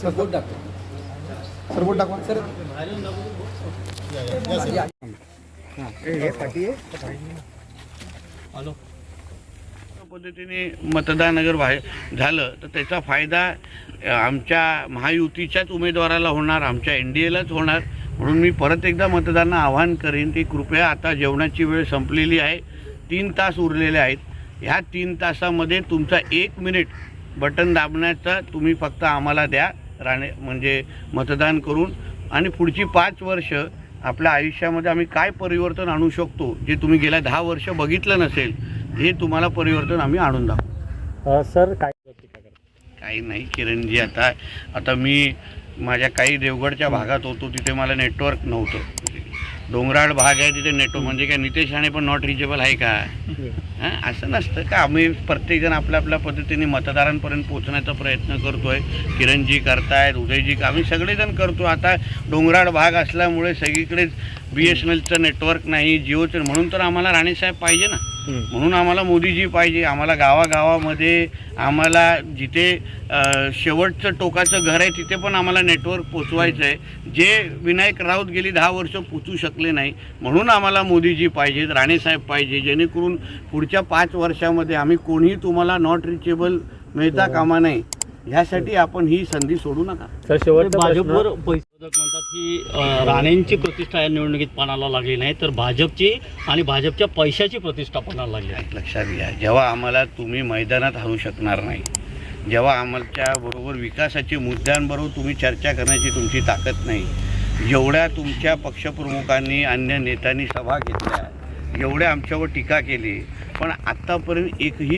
Sir बोट दाखव sir बोट दाखवा sir पद्धतीने मतदानगर बाहेर झालं तर त्याचा फायदा आमच्या महायुतीच्याच उमेदवाराला होणार आमच्या एन डी एलाच होणार. म्हणून मी परत एकदा मतदारांना आवाहन करेन की कृपया आता जेवणाची वेळ संपलेली आहे. तीन तास उरलेले आहेत. ह्या तीन तासामध्ये तुमचा एक मिनिट बटन दाबण्याचा तुम्ही फक्त आम्हाला द्या राणे म्हणजे मतदान करून. आणि पुढची पाच वर्ष आपल्या आयुष्यामध्ये आम्ही काय परिवर्तन आणू शकतो जे तुम्ही गेल्या दहा वर्ष बघितलं नसेल हे तुम्हाला परिवर्तन आम्ही आणून दाखवू. सर काय काही नाही किरणजी आता आता मी माझ्या काही देवगडच्या भागात होतो तिथे मला नेटवर्क नव्हतं. डोंगराळ भाग आहे तिथे नेटवर्क म्हणजे काय नितेश राणे पण नॉट रिचेबल आहे का? हां असं नसतं का? आम्ही प्रत्येकजण आपल्या आपल्या पद्धतीने मतदारांपर्यंत पोहोचण्याचा प्रयत्न करतो आहे किरणजी करतायत उदयजी आम्ही सगळेजण करतो. आता डोंगराळ भाग असल्यामुळे सगळीकडेच बी एस एन एलचं नेटवर्क नाही जिओचं म्हणून तर आम्हाला राणेसाहेब पाहिजे ना. म्हणून आम्हाला मोदीजी पाहिजे. आम्हाला गावागावामध्ये आम्हाला जिथे शेवटचं टोकाचं घर आहे तिथे पण आम्हाला नेटवर्क पोचवायचं आहे जे विनायक राऊत गेली दहा वर्ष पोचू शकले नाही म्हणून आम्हाला मोदीजी पाहिजेत राणेसाहेब पाहिजे. जेणेकरून पुढच्या पाच वर्षामध्ये आम्ही कोणीही तुम्हाला नॉट रिचेबल मिळता कामा नाही ह्यासाठी आपण ही संधी सोडू नका. सर शेवटचा भाजपवर पैसे म्हणतात की राणेंची प्रतिष्ठा या निवडणुकीत पणाला लागली नाही तर भाजपची आणि भाजपच्या पैशाची प्रतिष्ठा पणाला लागली आहे. लक्षात घ्या जेव्हा आम्हाला तुम्ही मैदानात हारू शकणार नाही जेव्हा आमच्या बरोबर विकासाच्या मुद्द्यांबरोबर तुम्ही चर्चा करण्याची तुमची ताकद नाही जेवढ्या तुमच्या पक्षप्रमुखांनी अन्य नेत्यांनी सभा घेतल्या एवढ्या आमच्यावर टीका केली पण आत्तापर्यंत एकही